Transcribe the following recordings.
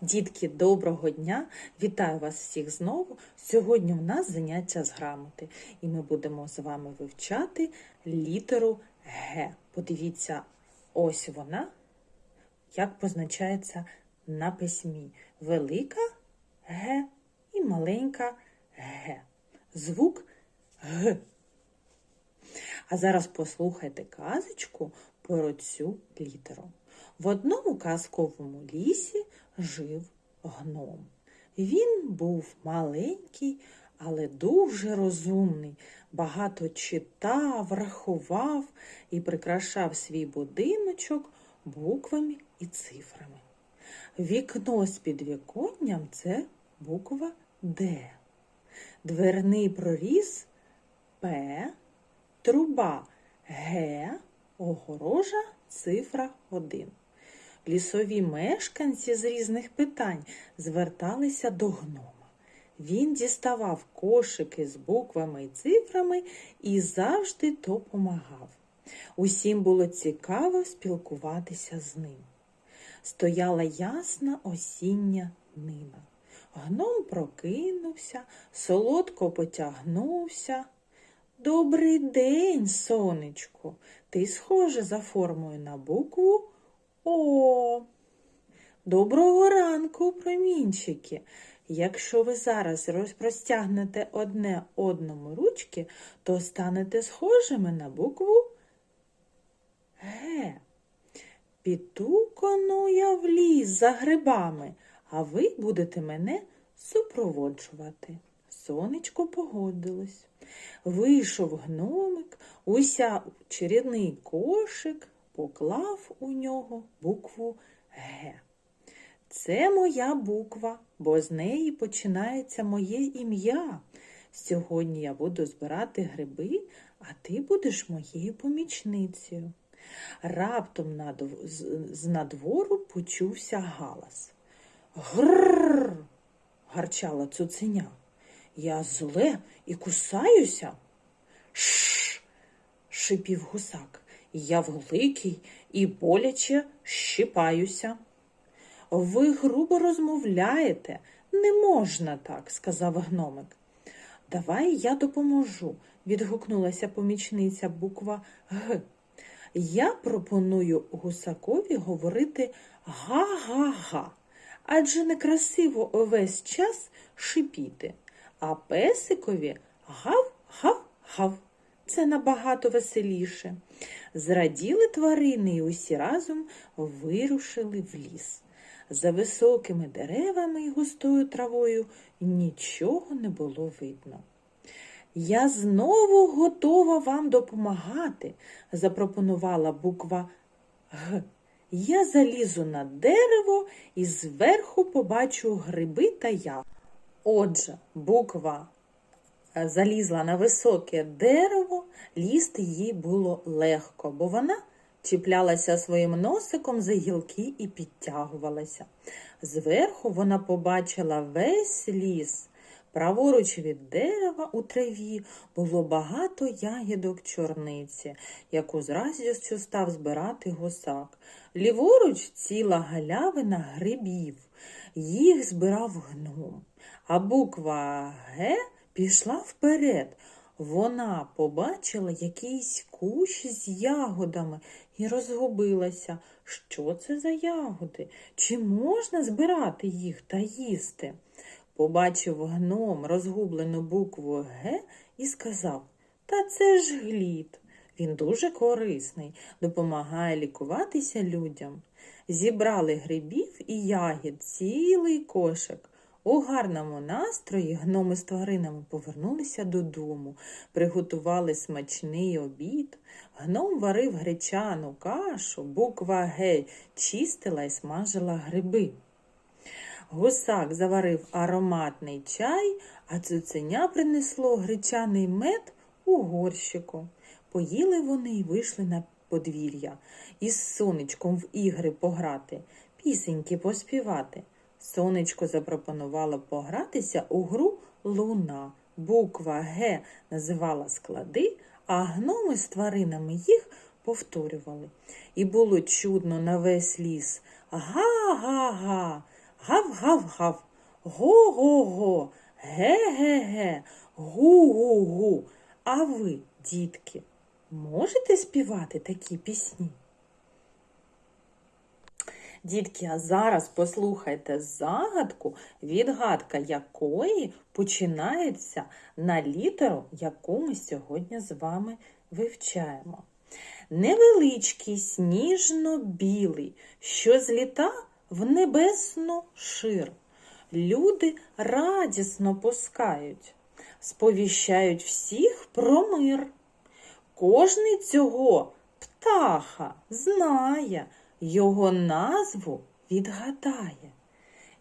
Дітки, доброго дня! Вітаю вас всіх знову. Сьогодні у нас заняття з грамоти, і ми будемо з вами вивчати літеру Г. Подивіться, ось вона, як позначається на письмі. Велика Г і маленька Г. Звук Г. А зараз послухайте казочку про цю літеру. В одному казковому лісі жив гном. Він був маленький, але дуже розумний, багато читав, рахував і прикрашав свій будиночок буквами і цифрами. Вікно з підвіконням це буква Д. Дверний проріз П, труба Г, огорожа цифра 1. Лісові мешканці з різних питань зверталися до гнома. Він діставав кошики з буквами і цифрами і завжди допомагав. Усім було цікаво спілкуватися з ним. Стояла ясна осіння нина. Гном прокинувся, солодко потягнувся. Добрий день, сонечко. Ти схоже за формою на букву О. Доброго ранку, промінчики. Якщо ви зараз розпростягнете одне одному ручки, то станете схожими на букву Г. Піду кону я в ліс за грибами, а ви будете мене супроводжувати. Сонечко погодилось. Вийшов гномик, уся чередний кошик, поклав у нього букву Г. Це моя буква, бо з неї починається моє ім'я. Сьогодні я буду збирати гриби, а ти будеш моєю помічницею. Раптом з надвору почувся галас. Грррр. гарчала цуценя. Я зле і кусаюся. Шш. шипів гусак. Я великий і боляче щипаюся. Ви грубо розмовляєте. Не можна так, сказав гномик. Давай я допоможу, відгукнулася помічниця буква Г. Я пропоную гусакові говорити га-га-га, адже некрасиво увесь час шипіти, а песикові гав-гав-гав. Це набагато веселіше. Зраділи тварини і усі разом вирушили в ліс. За високими деревами і густою травою нічого не було видно. Я знову готова вам допомагати, запропонувала буква Г. Я залізу на дерево і зверху побачу гриби та я. Отже, буква залізла на високе дерево, лізти їй було легко, бо вона чіплялася своїм носиком за гілки і підтягувалася. Зверху вона побачила весь ліс. Праворуч від дерева у траві було багато ягідок чорниці, яку з радістю став збирати гусак. Ліворуч ціла галявина грибів. Їх збирав гном. А буква Г пішла вперед. Вона побачила якийсь кущ з ягодами і розгубилася. Що це за ягоди? Чи можна збирати їх та їсти? Побачив гном розгублену букву Г і сказав Та це ж глід. Він дуже корисний, допомагає лікуватися людям. Зібрали грибів і ягід цілий кошик. У гарному настрої гноми з тваринами повернулися додому, приготували смачний обід. Гном варив гречану кашу, буква Г чистила і смажила гриби. Гусак заварив ароматний чай, а цуценя принесло гречаний мед у горщику. Поїли вони й вийшли на подвір'я із сонечком в ігри пограти, пісеньки поспівати. Сонечко запропонувало погратися у гру луна. Буква Г називала склади, а гноми з тваринами їх повторювали. І було чудно на весь ліс. Га-га-га, Гав-гав-гав, го-го-го, ге-ге-ге, гу-гу-гу. А ви, дітки, можете співати такі пісні? Дітки, а зараз послухайте загадку, відгадка якої починається на літеру, яку ми сьогодні з вами вивчаємо. Невеличкий сніжно-білий, що зліта в небесну шир. Люди радісно пускають, сповіщають всіх про мир. Кожний цього птаха знає, його назву відгадає.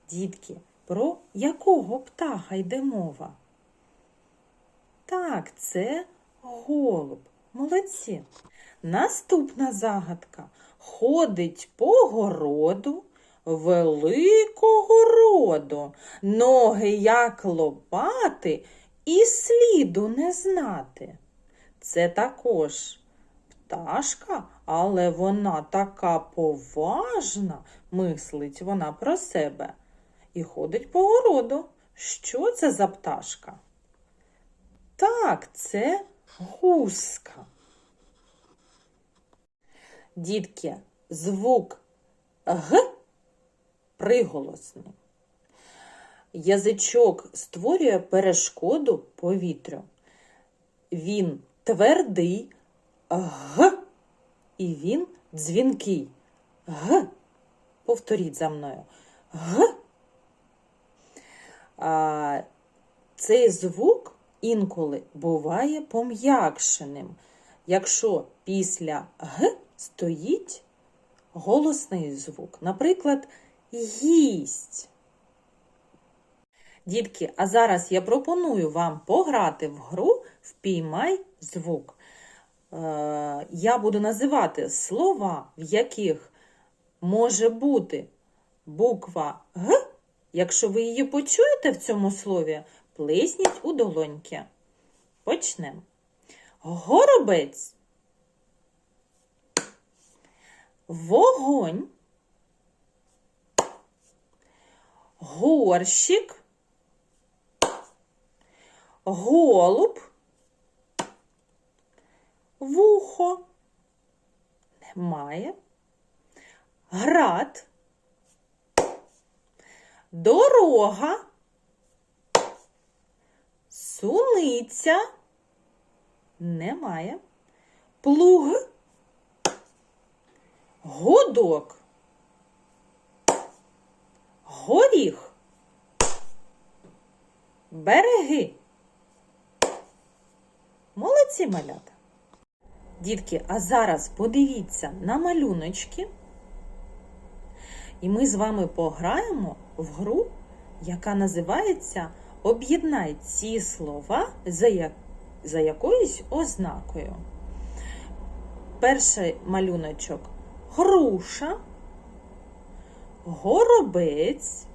Дітки, про якого птаха йде мова? Так, це голуб. Молодці. Наступна загадка. Ходить по городу великого роду, ноги як лопати і сліду не знати. Це також пташка, але вона така поважна, мислить вона про себе і ходить по городу. Що це за пташка? Так, це гуска. Дітки, звук Г приголосний. Язичок створює перешкоду повітрю. Він твердий Г, і він дзвінкий. Г. Повторіть за мною. Г. А, цей звук інколи буває пом'якшеним, якщо після Г стоїть голосний звук. Наприклад, гість. Дітки, а зараз я пропоную вам пограти в гру Впіймай звук. Е, Я буду називати слова, в яких може бути буква Г. Якщо ви її почуєте в цьому слові, плесніть у долоньки. Почнемо. Горобець. Вогонь. Горщик. Голуб. Вухо. Немає. Град. Дорога. Суниця. Немає. Плуг. Гудок. Горіх. Береги. Молодці малята. Дітки, а зараз подивіться на малюночки. І ми з вами пограємо в гру, яка називається Об'єднай ці слова за, я... за якоюсь ознакою. Перший малюночок груша, горобець,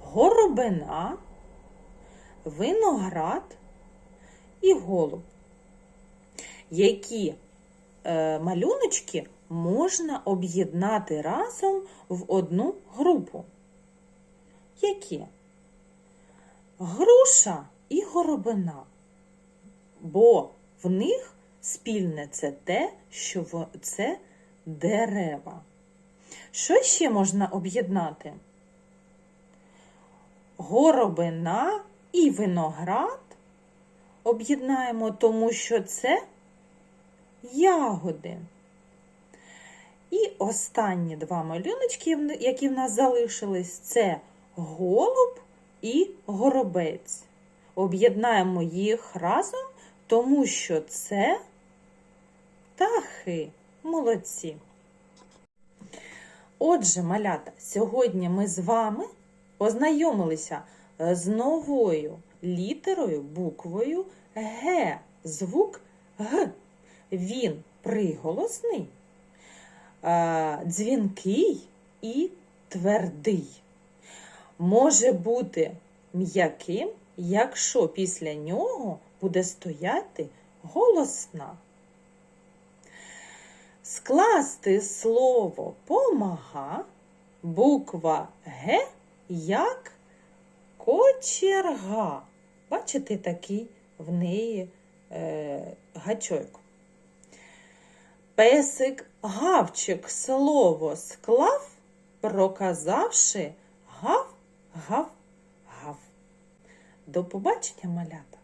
горобина, виноград і голуб. Які е, малюночки можна об'єднати разом в одну групу? Які? Груша і горобина. Бо в них спільне це те, що це дерева. Що ще можна об'єднати? Горобина і виноград об'єднаємо, тому що це ягоди. І останні два малюночки, які в нас залишились, це голуб і горобець. Об'єднаємо їх разом, тому що це птахи. Молодці. Отже, малята, сьогодні ми з вами познайомилися е, з новою літерою, буквою Г. Звук Г. Він приголосний, дзвінкий і твердий. Може бути м'яким, якщо після нього буде стояти голосна. Скласти слово помага буква Г як кочерга. Бачите, такий в неї е, гачок. Песик гавчик слово склав, проказавши гав, гав, гав. До побачення, малята!